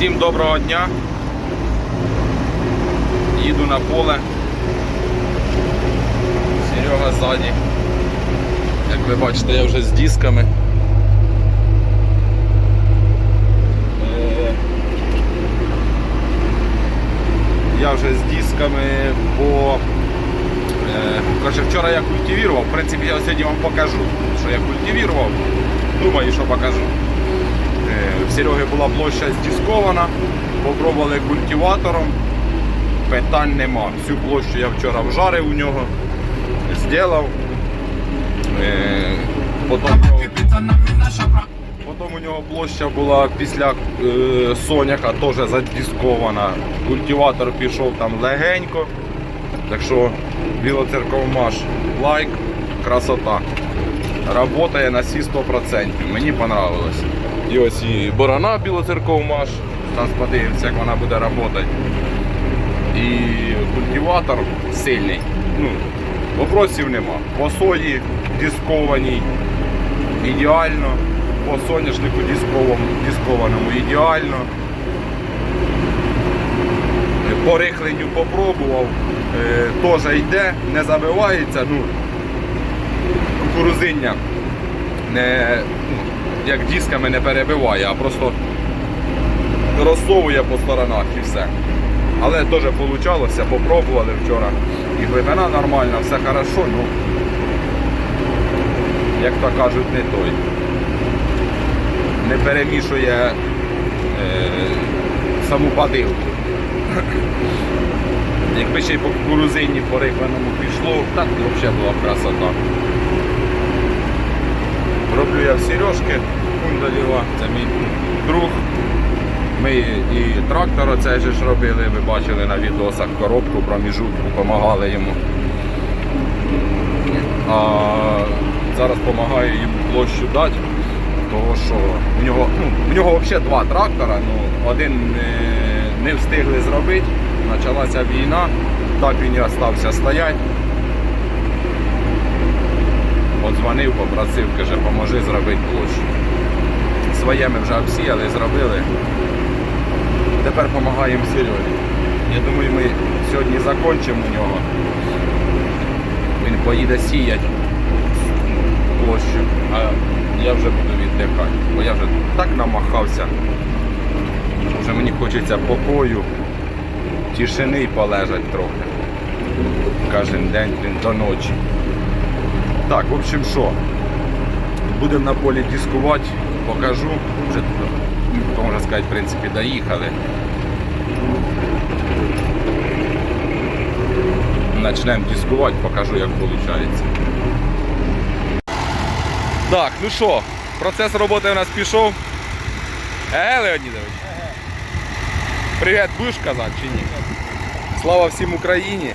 Всім доброго дня. Їду на поле. Серега ззаді. Як ви бачите, я вже з дисками. Е, Я вже з дисками, бо е, коротше, вчора я культивував. В принципі, я сьогодні вам покажу, що я культивував. Думаю, що покажу. В Сереги була площа здіскована, попробували культиватором. Питань нема. Всю площу я вчора вжарив у нього, зробив. Е, Потім, потім у нього площа була після е, соняха теж задіскована. Культиватор пішов там легенько. Так що білоцерковмаш лайк, красота. Работає на всі 100%. Мені понравилось. І ось і борона білоцерковмаш. Зараз подивимося, як вона буде працювати. І культиватор сильний. Ну, вопросів нема. По сої дискованій ідеально. По соняшнику дисковому, дискованому ідеально. По рихленню попробував. Е, Теж йде, не забивається. Ну, кукурузиння не, ну, як дисками не перебиває, а просто розсовує по сторонах і все. Але теж вийшло, попробували вчора. І глибина нормальна, все хорошо, ну як то кажуть, не той. Не перемішує е, саму падилку. Якби ще й по кукурузині по рихленому пішло, так взагалі була красота. Роблю я в Сережки, Кундалєва, це мій друг. Ми і трактор оцей же ж робили, ви бачили на відосах коробку, проміжутку, допомагали йому. А зараз допомагаю йому площу дати, тому що у нього, ну, у нього взагалі два трактора, ну, один не, не встигли зробити, почалася війна, так він і залишився стояти. Подзвонив, попросив, каже, поможи зробити площу. Своє ми вже обсіяли, зробили. Тепер допомагаємо Сережі. Я думаю, ми сьогодні закінчимо у нього. Він поїде сіяти площу, а я вже буду віддихати, бо я вже так намахався. Вже мені хочеться покою, тишини і полежати трохи. Кожен день до ночі. Так, в общем, що? Будемо на полі дискувати, покажу. Вже, можна сказати, в принципі, доїхали. Начнемо дискувати, покажу, як виходить. Так, ну що, процес роботи у нас пішов. Е, Леонідович? Привіт, будеш казати чи ні? Слава всім Україні!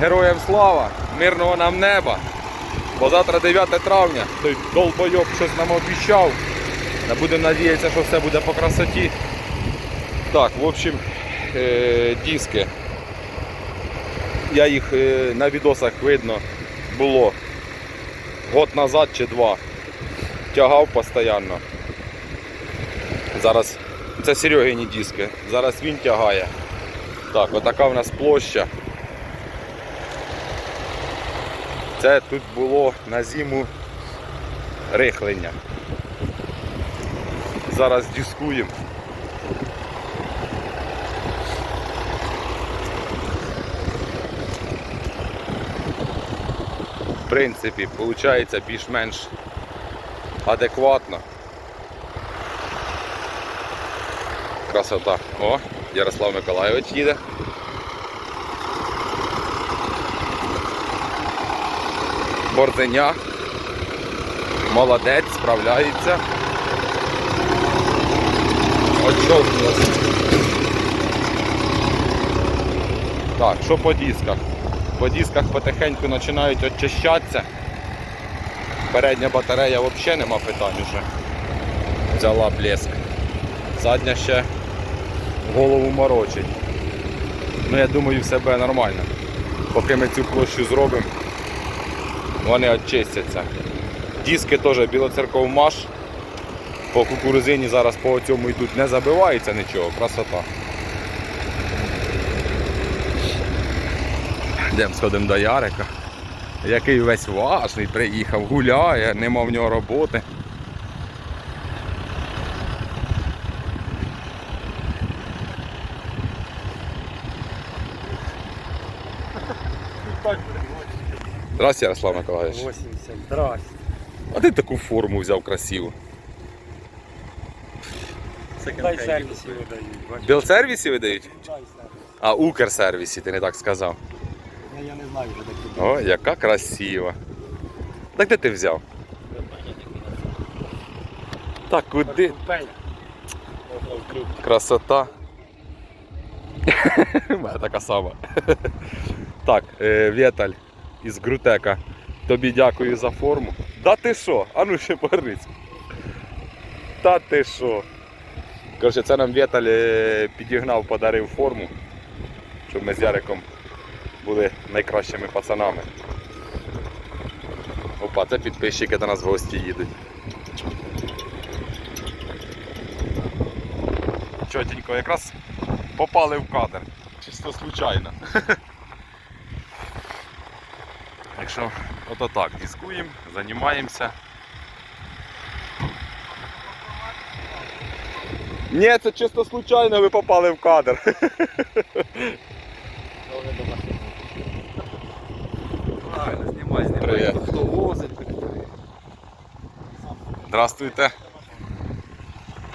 Героям слава! Мирного нам неба! Бо завтра 9 травня, той долбойоб щось нам обіцяв. Будемо надіятися, що все буде по красоті. Так, в общем, е, диски. Я їх е, на відосах видно було год назад чи два. Тягав постійно. Зараз це Серегині диски. Зараз він тягає. Так, отака в нас площа. Це тут було на зиму рихлення. Зараз дискуємо. В принципі, виходить більш-менш адекватно. Красота. О, Ярослав Миколайович їде. Борзеня. Молодець, справляється. Очовкнулося. Так, що по дисках? По дисках потихеньку починають очищатися. Передня батарея взагалі нема питань уже. Взяла блеск. Задня ще голову морочить. Ну я думаю все буде нормально. Поки ми цю площу зробимо, вони очистяться. Диски теж білоцерков маш. По кукурузині зараз по цьому йдуть, не забивається нічого, красота. Йдемо сходимо до Ярика, який весь важний приїхав, гуляє, нема в нього роботи. Здравствуйте, Ярослав Миколаївич. 80. Здрасте. А ти таку форму взяв красиву. Дай сервіси видають. Білсервісі видають? А Укрсервісі, ти не так сказав. Ну, Я не знаю вже такі. О, яка красива. Так де ти взяв? Так, куди? Красота. У мене така сама. Так, е, Вєталь із Грутека. Тобі дякую за форму. Да ти що? А ну ще повернись. Та ти що? Коротше, це нам Вєталь е, підігнав, подарив форму, щоб ми з Яриком були найкращими пацанами. Опа, це підписчики до нас в гості їдуть. Чотенько, якраз попали в кадр. Чисто случайно. Так що, ото так, дискуємо, займаємося. Ні, це чисто случайно ви попали в кадр. Правильно, знімай, знімай. Хто возить. Здравствуйте.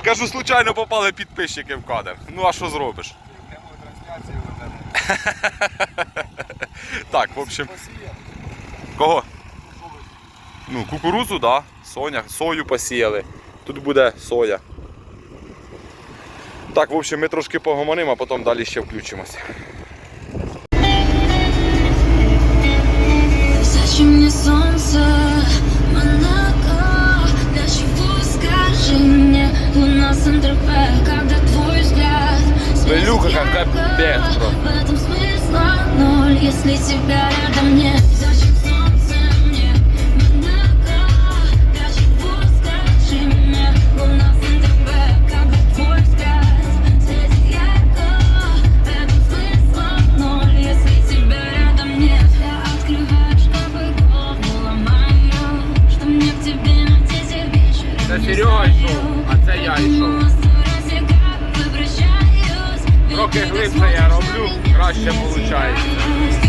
Кажу, случайно попали підписчики в кадр. Ну а що зробиш? Так, в общем. Кого? Ну, кукурудзу, да. Соня, сою посіяли. Тут буде соя. Так, в общем, ми трошки погомонимо, а потім далі ще включимося. Белюха, как капец, бро. В этом смысла ноль, если тебя рядом нет Це Серега йшов, а це я йшов. Трохи глибше я роблю, краще через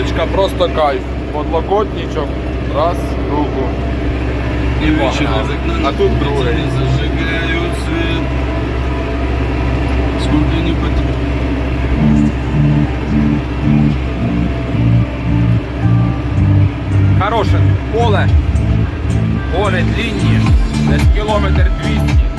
Сідушечка просто кайф. Подлокотничок, раз, руку. І погнали. А тут другий. Сколько не. Хороше поле. Поле длинні. Десь кілометр 200.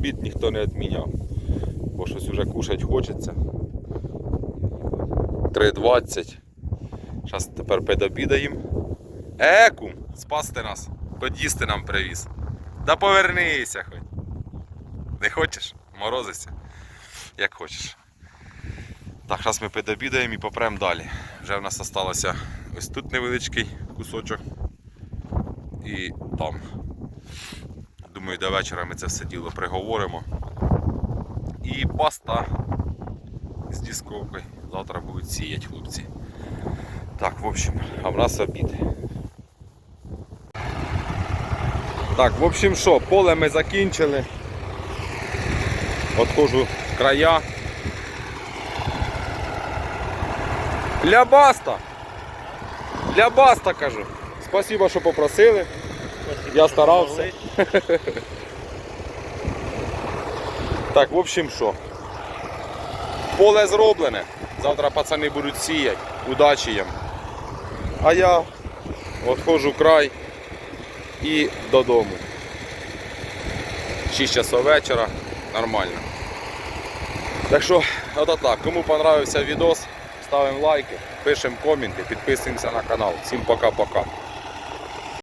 Обід ніхто не відміняв. Бо щось вже кушать хочеться. 3.20. Зараз тепер підобідаємо. Е, кум, спасти нас. Подісти нам привіз. Да повернися хоч. Не хочеш? Морозися. Як хочеш. Так, зараз ми підобідаємо і попремо далі. Вже в нас залишилося ось тут невеличкий кусочок і там. Думаю, до вечора ми це все діло приговоримо. І паста з дісковкою. Завтра будуть сіяти хлопці. Так, в общем, а в нас обід. Так, в общем що, поле ми закінчили. Отходжу в края. Для баста! Для баста кажу. Спасибо, що попросили. Я старався. Так, в общем що. Поле зроблене. Завтра пацани будуть сіяти. Удачі їм. А я відходжу край і додому. 6 часов вечора. Нормально. Так що, ото так. Кому понравився відос, ставимо лайки, пишемо коменти, підписуємося на канал. Всім пока-пока.